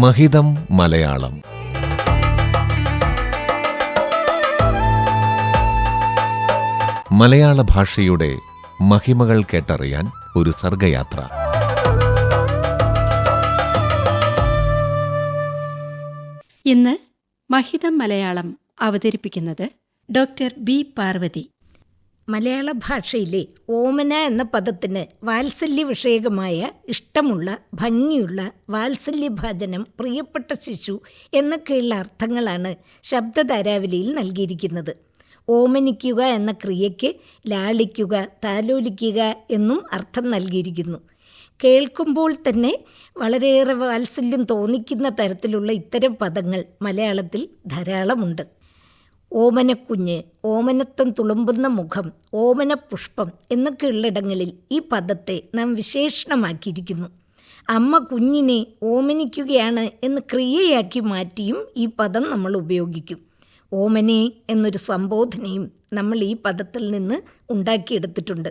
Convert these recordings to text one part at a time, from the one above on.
മഹിതം മലയാളം. മലയാള ഭാഷയുടെ മഹിമകൾ കേട്ടറിയാൻ ഒരു സർഗയാത്ര. ഇന്ന് മഹിതം മലയാളം അവതരിപ്പിക്കുന്നത് ഡോക്ടർ ബി പാർവതി. മലയാള ഭാഷയിലെ ഓമന എന്ന പദത്തിന് വാത്സല്യ വിഷയകമായ ഇഷ്ടമുള്ള ഭംഗിയുള്ള വാത്സല്യഭാജനം പ്രിയപ്പെട്ട ശിശു എന്നൊക്കെയുള്ള അർത്ഥങ്ങളാണ് ശബ്ദധാരാവലിയിൽ നൽകിയിരിക്കുന്നത്. ഓമനിക്കുക എന്ന ക്രിയയ്ക്ക് ലാളിക്കുക താലോലിക്കുക എന്നും അർത്ഥം നൽകിയിരിക്കുന്നു. കേൾക്കുമ്പോൾ തന്നെ വളരെയേറെ വാത്സല്യം തോന്നിക്കുന്ന തരത്തിലുള്ള ഇത്തരം പദങ്ങൾ മലയാളത്തിൽ ധാരാളമുണ്ട്. ഓമനക്കുഞ്ഞ് ഓമനത്വം തുളുമ്പുന്ന മുഖം ഓമനപുഷ്പം എന്നൊക്കെയുള്ളിടങ്ങളിൽ ഈ പദത്തെ നാം വിശേഷണമാക്കിയിരിക്കുന്നു. അമ്മ കുഞ്ഞിനെ ഓമനിക്കുകയാണ് എന്ന് ക്രിയയാക്കി മാറ്റിയും ഈ പദം നമ്മൾ ഉപയോഗിക്കും. ഓമനെ എന്നൊരു സംബോധനയും നമ്മൾ ഈ പദത്തിൽ നിന്ന് ഉണ്ടാക്കിയെടുത്തിട്ടുണ്ട്.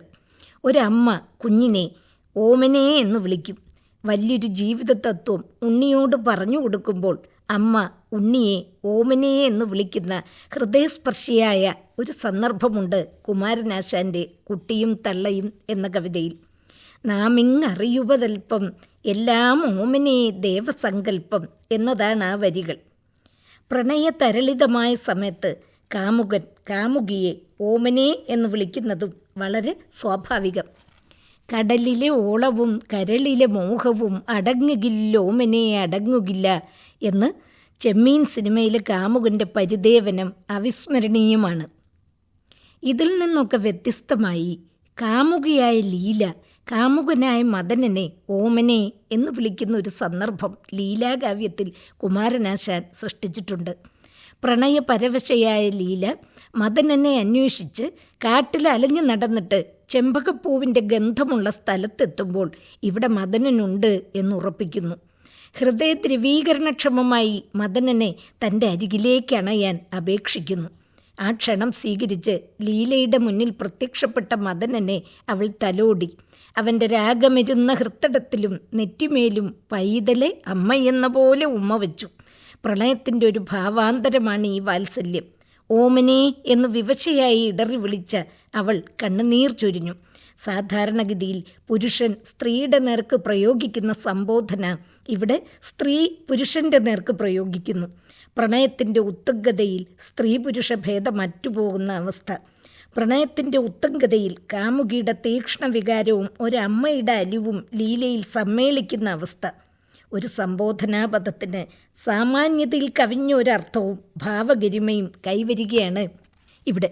ഒരമ്മ കുഞ്ഞിനെ ഓമനേ എന്ന് വിളിക്കും. വലിയൊരു ജീവിത തത്വം ഉണ്ണിയോട് പറഞ്ഞു കൊടുക്കുമ്പോൾ അമ്മ ഉണ്ണിയെ ഓമനയെ എന്ന് വിളിക്കുന്ന ഹൃദയസ്പർശിയായ ഒരു സന്ദർഭമുണ്ട് കുമാരനാശാന്റെ കുട്ടിയും തള്ളയും എന്ന കവിതയിൽ. നാം ഇങ്ങറിയുവതൽപ്പം എല്ലാം ഓമനെ ദേവസങ്കല്പം എന്നതാണ് ആ വരികൾ. പ്രണയതരളിതമായ സമയത്ത് കാമുകൻ കാമുകിയെ ഓമനെ എന്ന് വിളിക്കുന്നതും വളരെ സ്വാഭാവികം. കടലിലെ ഓളവും കരളിലെ മോഹവും അടങ്ങുകില്ലോമനെ അടങ്ങുകില്ല എന്ന് ചെമ്മീൻ സിനിമയിലെ കാമുകന്റെ പരിദേവനം അവിസ്മരണീയമാണ്. ഇതിൽ നിന്നൊക്കെ വ്യത്യസ്തമായി കാമുകിയായ ലീല കാമുകനായ മദനനെ ഓമനെ എന്ന് വിളിക്കുന്ന ഒരു സന്ദർഭം ലീലാകാവ്യത്തിൽ കുമാരനാശാൻ സൃഷ്ടിച്ചിട്ടുണ്ട്. പ്രണയപരവശയായ ലീല മദനനെ അന്വേഷിച്ച് കാട്ടിൽ അലഞ്ഞു നടന്നിട്ട് ചെമ്പകപ്പൂവിന്റെ ഗന്ധമുള്ള സ്ഥലത്തെത്തുമ്പോൾ ഇവിടെ മദനനുണ്ട് എന്നുറപ്പിക്കുന്നു. ഹൃദയ ദ്രവീകരണക്ഷമമായി മദനനെ തന്റെ അരികിലേക്ക് അണയാൻ അപേക്ഷിക്കുന്നു. ആ ക്ഷണം സ്വീകരിച്ച് ലീലയുടെ മുന്നിൽ പ്രത്യക്ഷപ്പെട്ട മദനനെ അവൾ തലോടി. അവന്റെ രാഗമിരുന്ന ഹൃത്തടത്തിലും നെറ്റിമേലും പൈതലെ അമ്മയെന്ന പോലെ ഉമ്മ വച്ചു. പ്രണയത്തിന്റെ ഒരു ഭാവാന്തരമാണ് ഈ വാത്സല്യം. ഓമനെ എന്ന് വിവശയായി ഇടറി വിളിച്ച് അവൾ കണ്ണുനീർ ചൊരിഞ്ഞു. സാധാരണഗതിയിൽ പുരുഷൻ സ്ത്രീയുടെ നേർക്ക് പ്രയോഗിക്കുന്ന സംബോധന ഇവിടെ സ്ത്രീ പുരുഷന്റെ നേർക്ക് പ്രയോഗിക്കുന്നു. പ്രണയത്തിന്റെ ഉത്തുംഗതയിൽ സ്ത്രീ പുരുഷ ഭേദം മറ്റുപോകുന്ന അവസ്ഥ. പ്രണയത്തിന്റെ ഉത്തുംഗതയിൽ കാമുകിയുടെ തീക്ഷ്ണ വികാരവും ഒരമ്മയുടെ അലിവും ലീലയിൽ സമ്മേളിക്കുന്ന അവസ്ഥ. ഒരു സംബോധനാപദത്തിന് സാമാന്യതയിൽ കവിഞ്ഞ ഒരർത്ഥവും ഭാവഗരിമയും കൈവരികയാണ് ഇവിടെ.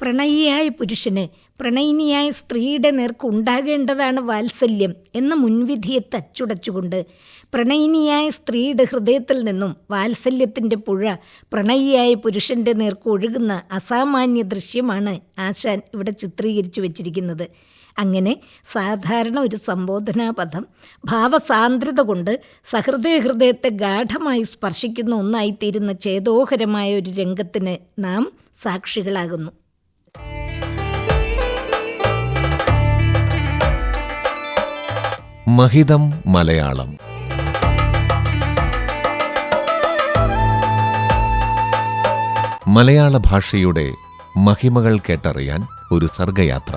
പ്രണയിയായ പുരുഷന് പ്രണയിനിയായ സ്ത്രീയുടെ നേർക്ക് ഉണ്ടാകേണ്ടതാണ് വാത്സല്യം എന്ന മുൻവിധിയെ തച്ചുടച്ചുകൊണ്ട് പ്രണയിനിയായ സ്ത്രീയുടെ ഹൃദയത്തിൽ നിന്നും വാത്സല്യത്തിന്റെ പുഴ പ്രണയിയായ പുരുഷന്റെ നേർക്ക് ഒഴുകുന്ന അസാമാന്യ ദൃശ്യമാണ് ആശാൻ ഇവിടെ ചിത്രീകരിച്ചു വച്ചിരിക്കുന്നത്. അങ്ങനെ സാധാരണ ഒരു സംബോധനാ പദം ഭാവസാന്ദ്രത കൊണ്ട് സഹൃദയ ഹൃദയത്തെ ഗാഠമായി സ്പർശിക്കുന്ന ഒന്നായിത്തീരുന്ന ചേതോഹരമായ ഒരു രംഗത്തിന് നാം സാക്ഷികളാകുന്നു. മഹിതം മലയാളം. മലയാള ഭാഷയുടെ മഹിമകൾ കേട്ടറിയാൻ ഒരു സർഗയാത്ര.